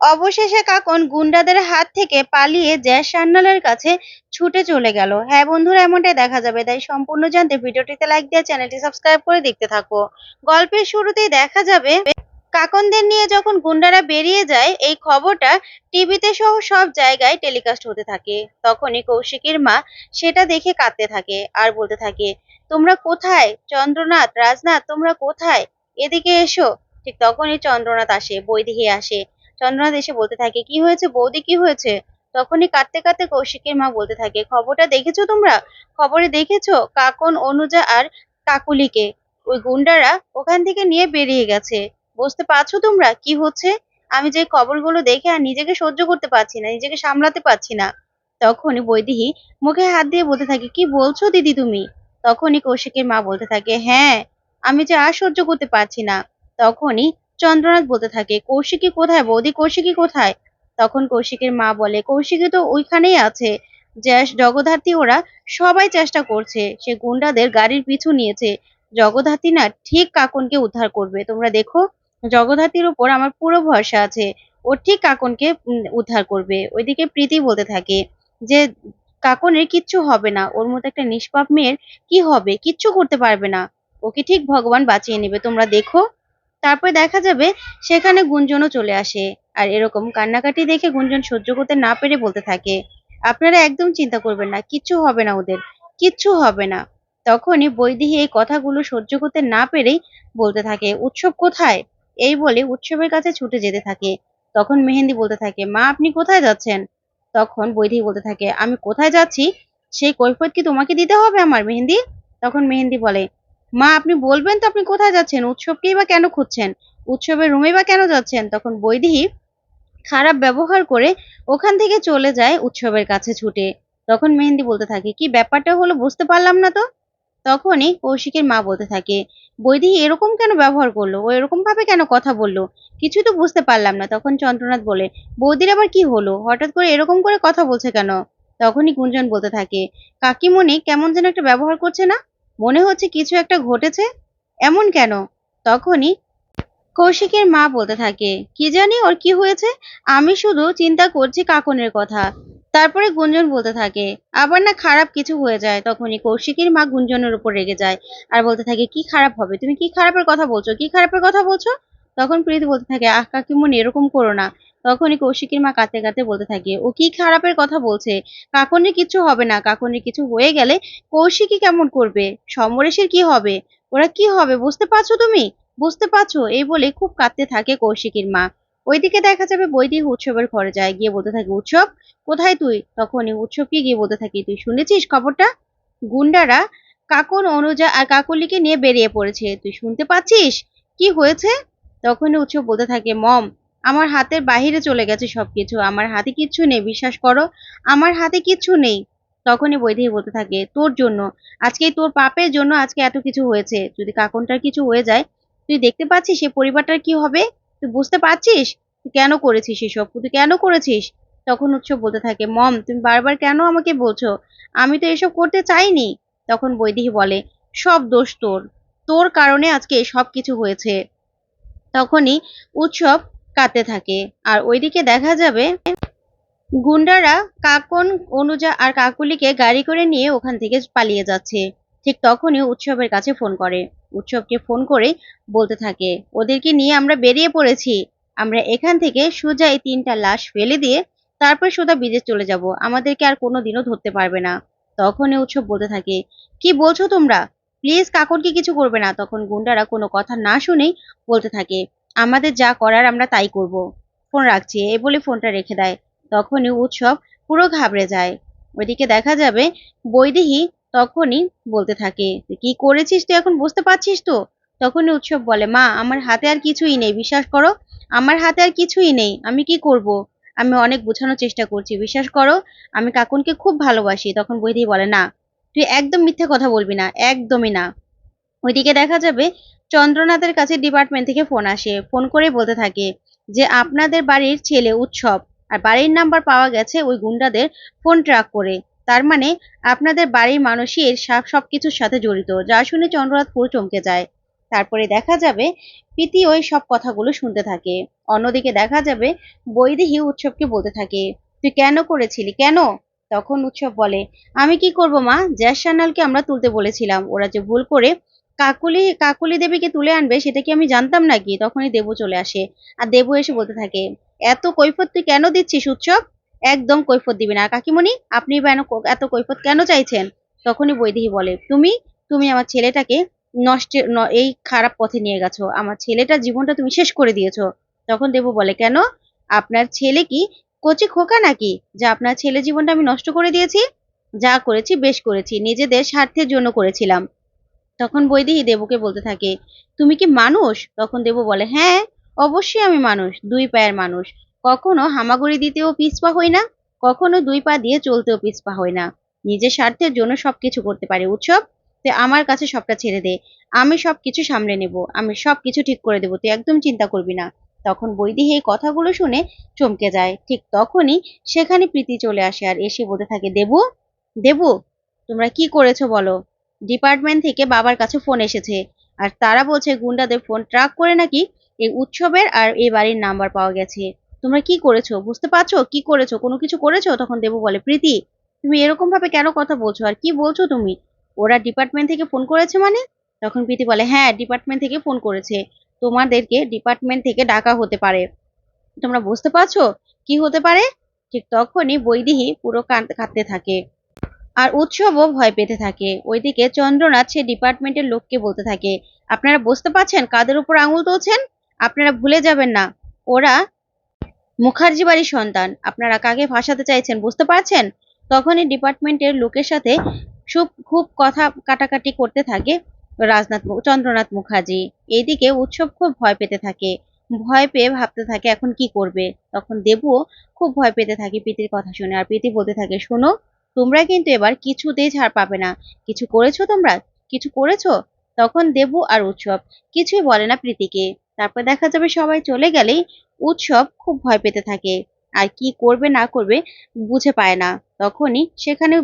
অবশেষে কাকন গুন্ডাদের হাত থেকে পালিয়ে জ্যাস সান্যালের কাছে ছুটে চলে গেল। হ্যাঁ বন্ধুরা, এমনটাই দেখা যাবে। তাই সম্পূর্ণ জানতে ভিডিওটিতে লাইক দিয়ে চ্যানেলটি সাবস্ক্রাইব করে দেখতে থাকো। গল্পের শুরুতেই দেখা যাবে, কাকনদের নিয়ে যখন গুন্ডারা বেরিয়ে যায়, এই খবরটা টিভিতে সহ সব জায়গায় টেলিকাস্ট হতে থাকে। তখনই কৌশিকের মা সেটা দেখে কাঁদতে থাকে আর বলতে থাকে, তোমরা কোথায়? চন্দ্রনাথ, রাজনাথ, তোমরা কোথায়? এদিকে এসো। ঠিক তখনই চন্দ্রনাথ আসে বৈদিকে আসে। চন্দ্রনাথ এসে বলতে থাকে, কি হয়েছে বৌদি, কি হয়েছে? তখনই কাঁদতে কাঁদতে কৌশিকের মা বলতে থাকে, খবরটা দেখেছ তোমরা? খবরে দেখেছ কাকন, অনুজা আর কাকুলিকে? ওই গুন্ডারা ওখান থেকে নিয়ে বেরিয়ে গেছে। বুঝতে পারছ তোমরা কি হচ্ছে? আমি যে খবরগুলো দেখে আর নিজেকে সহ্য করতে পারছি না, নিজেকে সামলাতে পারছি না। তখনই বৈদেহী মুখে হাত দিয়ে বলতে থাকে, কি বলছো দিদি তুমি? তখনই কৌশিকের মা বলতে থাকে হ্যাঁ আমি যে আর সহ্য করতে পারছি না। তখনই চন্দ্রনাথ বলতে থাকে, কৌশিকী কোথায়? বৌদি কৌশিকী কোথায়? তখন কৌশিকের মা বলে, কৌশিকী তো ওইখানেই আছে। জগদ্ধাত্রী ওরা সবাই চেষ্টা করছে। সে গুন্ডাদের গাড়ির পিছু নিয়েছে। জগদ্ধাত্রী না ঠিক কাকনকে উদ্ধার করবে। তোমরা দেখো, জগদ্ধাত্রীর উপর আমার পুরো ভরসা আছে। ও ঠিক কাকনকে উদ্ধার করবে। ওইদিকে প্রীতি বলতে থাকে যে, কাকনের কিচ্ছু হবে না। ওর মতো একটা নিষ্পাপ মেয়ের কি হবে? কিচ্ছু করতে পারবে না। ওকে ঠিক ভগবান বাঁচিয়ে নেবে। তোমরা দেখো তারপর দেখা যাবে সেখানে গুঞ্জনও চলে আসে। আর এরকম কান্নাকাটি দেখে গুঞ্জন সহ্য করতে না পেরে বলতে থাকে। আপনারা একদম চিন্তা করবেন না, কিচ্ছু হবে না ওদের, কিচ্ছু হবে না। তখনই বৈদেহী এই কথাগুলো সহ্য করতে না পেরেই বলতে থাকে, উৎসব কোথায়? এই বলে উৎসবের কাছে ছুটে যেতে থাকে। তখন মেহেন্দি বলতে থাকে, মা, আপনি কোথায় যাচ্ছেন? তখন বৈদেহী বলতে থাকে, আমি কোথায় যাচ্ছি? সেই কৈফত কি তোমাকে দিতে হবে আমার মেহেন্দি? তখন মেহেন্দি বলে মা, আপনি বলবেন তো আপনি কোথায় যাচ্ছেন? উৎসবকেই বা কেন খুঁজছেন? উৎসবের রুমে বা কেন যাচ্ছেন? তখন বৈদেহী খারাপ ব্যবহার করে ওখান থেকে চলে যায় উৎসবের কাছে ছুটে। তখন মেহেন্দি বলতে থাকে, কি ব্যাপারটা হলো বুঝতে পারলাম না তো? তখনই কৌশিকের মা বলতে থাকে বৈদেহী এরকম কেন ব্যবহার করল? ও এরকম ভাবে কেন কথা বলল? কিছু তো বুঝতে পারলাম না। তখন চন্দ্রনাথ বলে, বৌদির আবার কি হলো? হঠাৎ করে এরকম করে কথা বলছে কেন? তখনই গুঞ্জন বলতে থাকে, কাকিমণি কেমন যেন একটা ব্যবহার করছে না? মনে হচ্ছে কিছু একটা ঘটেছে? এমন কেন? তখনই কৌশিকের মা বলতে থাকে, কি জানি ওর কি হয়েছে? আমি শুধু চিন্তা করছি কাকনের কথা। তারপরে গুঞ্জন বলতে থাকে, আবার না খারাপ কিছু হয়ে যায়। তখনই কৌশিকের মা গুঞ্জনের উপর রেগে যায় আর বলতে থাকে, কি খারাপ হবে? তুমি কি খারাপের কথা বলছো? কি খারাপের কথা বলছো? তখন প্রীতি বলতে থাকে, আহ, কাকিমনি, এরকম করো না। তখনই কৌশিকের মা কাঁদতে কাঁদতে বলতে থাকে, ও কি খারাপের কথা বলছে? কাকনের কিছু হবে না কাকনের কিছু হয়ে গেলে কৌশিকী কেমন করবে? সমরেশের কি হবে? ওরা কি হবে? বুঝতে পারছ তুমি? বুঝতে পারছ? এই বলে খুব কাঁদতে থাকে কৌশিকীর মা। ওইদিকে দেখা যাবে বৈদিক উৎসবের ঘরে যায়, গিয়ে বলতে থাকে, উৎসব, কোথায় তুই? তখনই উৎসবকে গিয়ে বলতে থাকি, তুই শুনেছিস খবরটা? গুন্ডারা কাকন অনুজা আর কাকলিকে নিয়ে বেরিয়ে পড়েছে, তুই শুনতে পাচ্ছিস? কি হয়েছে? তখনই উৎসব বলতে থাকে, মম আমার হাতের বাহিরে চলে গেছে সবকিছু। আমার হাতে কিচ্ছু নেই, বিশ্বাস করো। আমার হাতে কিচ্ছু নেই। তখনই বৈদেহী বলতে থাকে, তোর জন্য, আজকে তোর পাপের জন্য আজকে এত কিছু হয়েছে। যদি কাকনটার কিছু হয়ে যায়, তুই দেখতে পাচ্ছিস সে পরিবারটার কি হবে? তুই বুঝতে পারছিস? তুই কেন করেছিস এসব? তুই কেন করেছিস? তখন উৎসব বলতে থাকে, মম, তুমি বারবার কেন আমাকে বলছো? আমি তো এসব করতে চাইনি। তখন বৈদেহী বলে, সব দোষ তোর। তোর কারণে আজকে সব কিছু হয়েছে। তখনই উৎসব কাঁদতে থাকে। আর ওইদিকে দেখা যাবে গুন্ডারা কাকন অনুজা আর কাকুলিকে গাড়ি করে নিয়ে ওখান থেকে পালিয়ে যাচ্ছে। ঠিক তখনই উৎসবের কাছে ফোন করে। উৎসবকে ফোন করে বলতে থাকে, ওদেরকে নিয়ে আমরা বেরিয়ে পড়েছি। আমরা এখান থেকে সোজা এই তিনটা লাশ ফেলে দিয়ে তারপর সোজা বিদেশ চলে যাব। আমাদেরকে আর কোনো দিনও ধরতে পারবে না। তখনই উৎসব বলতে থাকে, কি বলছো তোমরা? প্লিজ কাকনকে কিছু করবে না। তখন গুন্ডারা কোনো কথা না শুনেই বলতে থাকে আমাদের যা করার আমরা তাই করব। ফোন রাখছি। এ বলে ফোনটা রেখে দেয়। তখনই উৎসব পুরো ঘাবড়ে যায়। ওইদিকে দেখা যাবে বৈদেহী তখনই বলতে থাকে, "তুই কি করেছিস? তুই এখন বুঝতে পারছিস তো? তখনই উৎসব বলে, মা, আমার হাতে আর কিছুই নেই। বিশ্বাস করো, আমার হাতে আর কিছুই নেই। আমি কি করব? আমি অনেক বোঝানোর চেষ্টা করছি। বিশ্বাস করো, আমি কাকুনকে খুব ভালোবাসি। তখন বৈদেহী বলে, না, তুই একদম মিথ্যে কথা বলবি না। একদমই না। ওইদিকে দেখা যাবে চন্দ্রনাথের কাছে ডিপার্টমেন্ট থেকে ফোন আসে। ফোন করে বলতে থাকে যে, আপনাদের বাড়ির ছেলে উৎসব। আর বাড়ির নাম্বার পাওয়া গেছে ওই গুন্ডাদের ফোন ট্র্যাক করে। তার মানে আপনাদের বাড়ির মানুষই এর সব কিছুর সাথে জড়িত। যা শুনে চন্দ্রনাথ পুরো চমকে যায়। তারপরে দেখা যাবে প্রীতি ওই সব কথাগুলো শুনতে থাকে। অন্যদিকে দেখা যাবে বৈদেহী উৎসবকে বলতে থাকে, তুই কেন করেছিলি? কেন? তখন উৎসব বলে, আমি কি করব মা? জ্যাস আমরা তুলতে বলেছিলাম। ওরা যে ভুল করে কাকুলি কাকুলি দেবীকে তুলে আনবে, সেটা কি আমি জানতাম নাকি? তখনই দেবু চলে আসে। আর দেবু এসে বলতে থাকে, এত কৈফত তুই কেন দিচ্ছিস উৎসব? একদম কৈফত দিবি না। কাকিমণি, আপনি এত কৈফত কেন চাইছেন? তখনই বৈদেহী বলে, তুমি তুমি আমার ছেলেটাকে নষ্টে এই খারাপ পথে নিয়ে গেছো। আমার ছেলেটার জীবনটা তুমি শেষ করে দিয়েছ। তখন দেবু বলে, কেন? আপনার ছেলে কি কচি খোকা নাকি? যে আপনার ছেলে জীবনটা আমি নষ্ট করে দিয়েছি, যা করেছি বেশ করেছি। নিজেদের স্বার্থের জন্য করেছিলাম। তখন বৈদেহী দেবকে বলতে থাকে, তুমি কি মানুষ? তখন দেবু বলে হ্যাঁ অবশ্যই আমি মানুষ, দুই পায়ের মানুষ। কখনো হামাগুড়ি দিতেও পিছপা হই না, কখনো দুই পা দিয়ে চলতেও পিছপা হই না। নিজের স্বার্থের জন্য সবকিছু করতে পারে, উৎসব। তুই আমার কাছে সবটা ছেড়ে দে, আমি সবকিছু সামলে নেব, আমি সবকিছু ঠিক করে দেবো, তুই একদম চিন্তা করবি না। তখন বৈদেহী এই কথাগুলো শুনে চমকে যায়। ঠিক তখনই সেখানে প্রীতি চলে আসে আর এসে বলতে থাকে, দেবু দেবু, তোমরা কি করেছ বলো? ডিপার্টমেন্ট থেকে বাবার কাছে ফোন এসেছে। আর তারা বলছে, গুন্ডাদের ফোন ট্রাক করে নাকি এই উৎসবের আর এই বাড়ির নাম্বার পাওয়া গেছে। তোমরা কি করেছ? বুঝতে পারছ? কি করেছ? কোনো কিছু করেছ? তখন দেবু বলে, প্রীতি, তুমি এরকম ভাবে কেন কথা বলছো? আর কি বলছো তুমি? ওরা ডিপার্টমেন্ট থেকে ফোন করেছে মানে? তখন প্রীতি বলে হ্যাঁ ডিপার্টমেন্ট থেকে ফোন করেছে। তোমাদেরকে ডিপার্টমেন্ট থেকে ডাকা হতে পারে। তোমরা বুঝতে পারছ? কি হতে পারে? ঠিক তখনই বৈদেহী পুরো কাঁদ- কাঁদতে থাকে। আর উৎসবও ভয় পেতে থাকে। ওইদিকে চন্দ্রনাথ সে ডিপার্টমেন্টের লোককে বলতে থাকে, আপনারা বুঝতে পারছেন কাদের উপর আঙুল তুলছেন? আপনারা ভুলে যাবেন না। ওরা মুখার্জি বাড়ির সন্তান। আপনারা কাকে ফাঁসাতে চাইছেন বুঝতে পারছেন? তখনই ডিপার্টমেন্টের লোকের সাথে খুব খুব কথা কাটাকাটি করতে থাকে রাজনাথ চন্দ্রনাথ মুখার্জি। এইদিকে উৎসব খুব ভয় পেতে থাকে। ভয় পেয়ে ভাবতে থাকে এখন কি করবে? তখন দেবুও খুব ভয় পেতে থাকে, প্রীতির কথা শুনে। আর প্রীতি বলতে থাকে, শোনো তোমরা কিন্তু এবার কিছুতেই ছাড় পাবে না। কিছু করেছ তোমরা? কিছু করেছ? তখন দেবু আর উৎসব কিছুই বলে না প্রীতিকে। তারপর দেখা যাবে সবাই চলে গেলেই উৎসব খুব ভয় পেতে থাকে। আর কি করবে না করবে বুঝে পায় না। তখনই সেখানে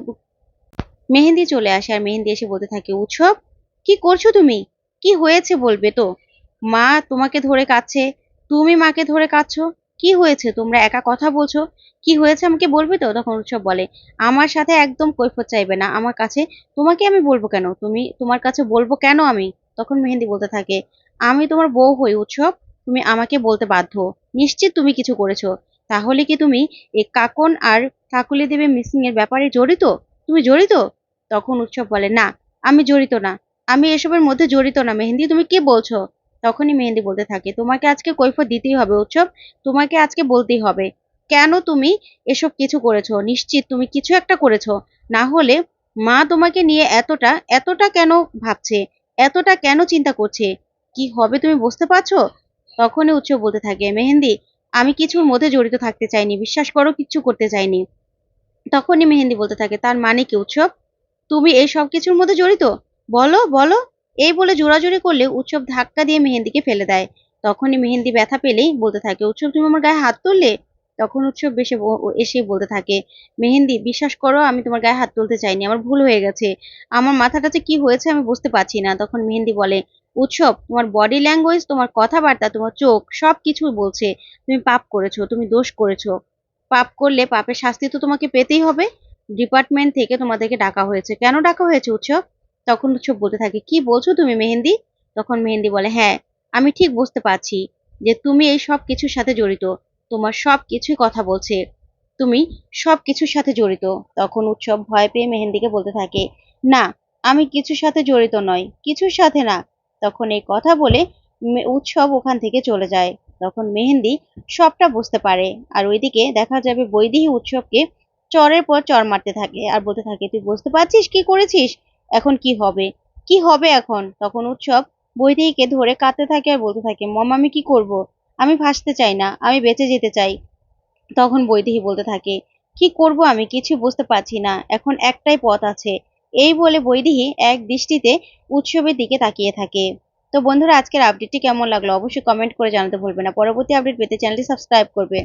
মেহেন্দি চলে আসে আর মেহেন্দি এসে বলতে থাকে, উৎসব, কি করছ তুমি? কি হয়েছে বলবে তো? মা তোমাকে ধরে কাঁদছে। তুমি মাকে ধরে কাঁদছো? কি হয়েছে? তোমরা একা কথা বলছো? কি হয়েছে আমাকে বলবে তো? তখন উৎসব বলে, আমার সাথে একদম কৈফত চাইবে না। আমার কাছে, তোমাকে আমি বলব কেন? তুমি তোমার কাছে বলব কেন আমি? তখন মেহেন্দি বলতে থাকে, আমি তোমার বউ হই, উৎসব। তুমি আমাকে বলতে বাধ্য। নিশ্চিত তুমি কিছু করেছ। তাহলে কি তুমি এই কাকন আর কাকুলি দেবী মিসিং এর ব্যাপারে জড়িত? তুমি জড়িত? তখন উৎসব বলে, না, আমি জড়িত না। আমি এসবের মধ্যে জড়িত না। মেহেন্দি, তুমি কি বলছো? তখনই মেহেন্দি বলতে থাকে, তোমাকে আজকে কৈফত দিতেই হবে উৎসব, তোমাকে আজকে বলতেই হবে। কেন তুমি এসব কিছু করেছ? নিশ্চিত তুমি কিছু একটা করেছ। না হলে মা তোমাকে নিয়ে এতটা এতটা কেন ভাবছে? এতটা কেন চিন্তা করছে? কি হবে তুমি বুঝতে পারছ? তখনই উৎসব বলতে থাকে, মেহেন্দি, আমি কিছুর মধ্যে জড়িত থাকতে চাইনি, বিশ্বাস করো কিচ্ছু করতে চাইনি। তখনই মেহেন্দি বলতে থাকে, তার মানে কি উৎসব? তুমি এই সব কিছুর মধ্যে জড়িত? বলো বলো। এই বলে জোরাজুরি করলে উৎসব ধাক্কা দিয়ে মেহেন্দিকে ফেলে দেয়। তখনই মেহেন্দি ব্যথা পেলেই বলতে থাকে, উৎসব তুমি আমার গায়ে হাত তুললে? তখন উৎসব বেশি এসে বলতে থাকে, মেহেন্দি, বিশ্বাস করো, আমি তোমার গায়ে হাত তুলতে চাইনি, আমার ভুল হয়ে গেছে। আমার মাথাটা যে কি হয়েছে আমি বুঝতে পারছি না। তখন মেহেন্দি বলে, উৎসব, তোমার বডি ল্যাঙ্গুয়েজ তোমার কথাবার্তা, তোমার চোখ, সব কিছু বলছে। তুমি পাপ করেছ, তুমি দোষ করেছ। পাপ করলে পাপের শাস্তি তো তোমাকে পেতেই হবে। ডিপার্টমেন্ট থেকে তোমাদেরকে ডাকা হয়েছে। কেন ডাকা হয়েছে উৎসব? তখন উৎসব বলতে থাকে, কি বলছো তুমি মেহেন্দি? তখন মেহেন্দি বলে হ্যাঁ আমি ঠিক বুঝতে পারছি যে তুমি এই সব কিছুর সাথে জড়িত, তোমার সব কিছুই কথা বলছে, তুমি সব কিছুর সাথে জড়িত। তখন উৎসব ভয় পেয়ে মেহেন্দিকে বলতে থাকে, না, আমি কিছুর সাথে জড়িত নয় কিছুর সাথে না। তখন এই কথা বলে উৎসব ওখান থেকে চলে যায়। তখন মেহেন্দি সবটা বুঝতে পারে আর ওইদিকে দেখা যাবে বৈদেহী উৎসবকে চরের পর চর মারতে থাকে আর বলতে থাকে, তুই বুঝতে পারছিস কি করেছিস? এখন কি হবে? কি হবে এখন? তখন উৎসব বৈদেহীকে ধরে কাঁদতে থাকে আর বলতে থাকে, মম, আমি কি করব? আমি ভাসতে চাই না, আমি বেঁচে যেতে চাই। তখন বৈদেহী বলতে থাকে, কি করব আমি? কিছু বুঝতে পারছি না, এখন একটাই পথ আছে। এই বলে বৈদেহী এক দৃষ্টিতে উৎসবের দিকে তাকিয়ে থাকে। তো বন্ধুরা, আজকের আপডেটটি কেমন লাগল? অবশ্যই কমেন্ট করে জানাতে ভুলবে না। পরবর্তী আপডেট পেতে চ্যানেলটি সাবস্ক্রাইব করবে।